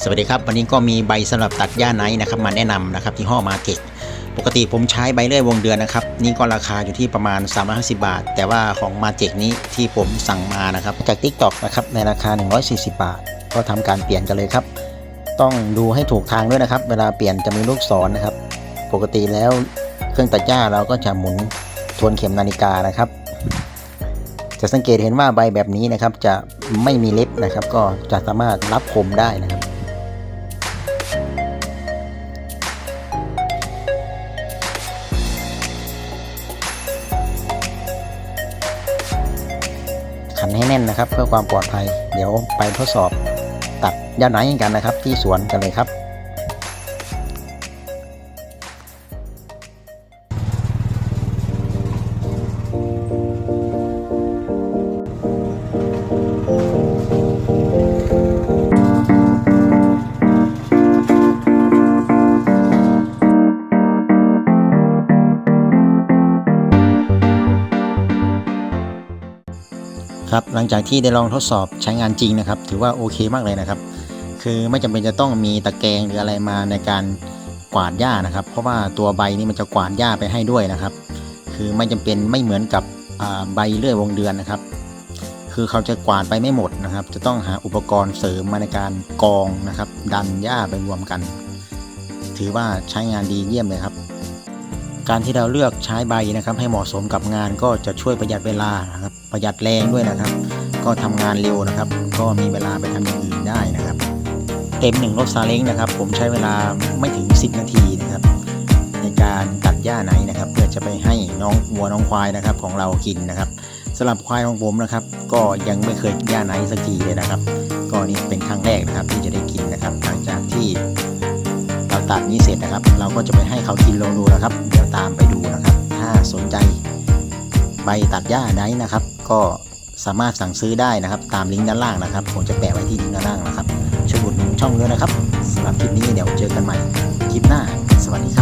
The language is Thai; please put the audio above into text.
สวัสดีครับ วันนี้ก็มีใบสำหรับตัดหญ้าไนท์นะครับมาแนะนำนะครับที่ห้อมาเทคปกติผมใช้ใบเลื่อยวงเดือนนะครับ นี่ก็ราคาอยู่ที่ประมาณ 350 บาท แต่ว่าของมาเทคนี้ที่ผมสั่งมานะครับ จาก t ิ k t o k นะครับในราคา 140 บาท ก็ทำการเปลี่ยนกันเลยครับ ต้องดูให้ถูกทางด้วยนะครับ เวลาเปลี่ยนจะมีลูกศรนะครับ ปกติแล้วเครื่องตัดหญ้าเราก็จะหมุนทวนเข็มนาฬิกานะครับ จะสังเกตเห็นว่าใบแบบนี้นะครับจะไม่มีเล็บนะครับ ก็จะสามารถรับคมได้นะครับ ขันให้แน่นนะครับ เพื่อความปลอดภัย เดี๋ยวไปทดสอบตัดย่าไนกันนะครับ ที่สวนกันเลยครับ ครับหลังจากที่ได้ลองทดสอบใช้งานจริงนะครับ ถือว่าโอเคมากเลยนะครับ คือไม่จำเป็นจะต้องมีตะแกรงหรืออะไรมาในการกวาดหญ้านะครับ เพราะว่าตัวใบนี้มันจะกวาดหญ้าไปให้ด้วยนะครับ คือไม่จำเป็นไม่เหมือนกับใบเลื่อยวงเดือนนะครับ คือเขาจะกวาดไปไม่หมดนะครับ จะต้องหาอุปกรณ์เสริมมาในการกองนะครับ ดันหญ้าไปรวมกัน ถือว่าใช้งานดีเยี่ยมเลยครับ การที่เราเลือกใช้ใบนะครับ ให้เหมาะสมกับงานก็จะช่วยประหยัดเวลานะครับประหยัดแรงด้วยนะครับ ก็ทำงานเร็วนะครับ ก็มีเวลาไปทำอย่างอื่นได้นะครับ เต็มหนึ่งรถซาเล้งนะครับ ผมใช้เวลาไม่ถึง 10 นาทีนะครับ ในการตัดหญ้าไหนนะครับ เพื่อจะไปให้น้องวัวน้องควายนะครับของเรากินนะครับสำหรับควายของผมนะครับ ก็ยังไม่เคยกินหญ้าไหนสักทีเลยนะครับ ก็นี่เป็นครั้งแรกนะครับที่จะได้กินนะครับ หลังจากที่ ตัดนี้เสร็จนะครับ เราก็จะไปให้เขากินลองดูนะครับ เดี๋ยวตามไปดูนะครับ ถ้าสนใจใบตัดหญ้าไดนะครับ ก็สามารถสั่งซื้อได้นะครับ ตามลิงก์ด้านล่างนะครับผมจะแปะไว้ที่ลิงก์ด้านล่างนะครับช่วยอุดหนุนช่องด้วยนะครับสำหรับคลิปนี้เดี๋ยวเจอกันใหม่คลิปหน้า สวัสดีครับ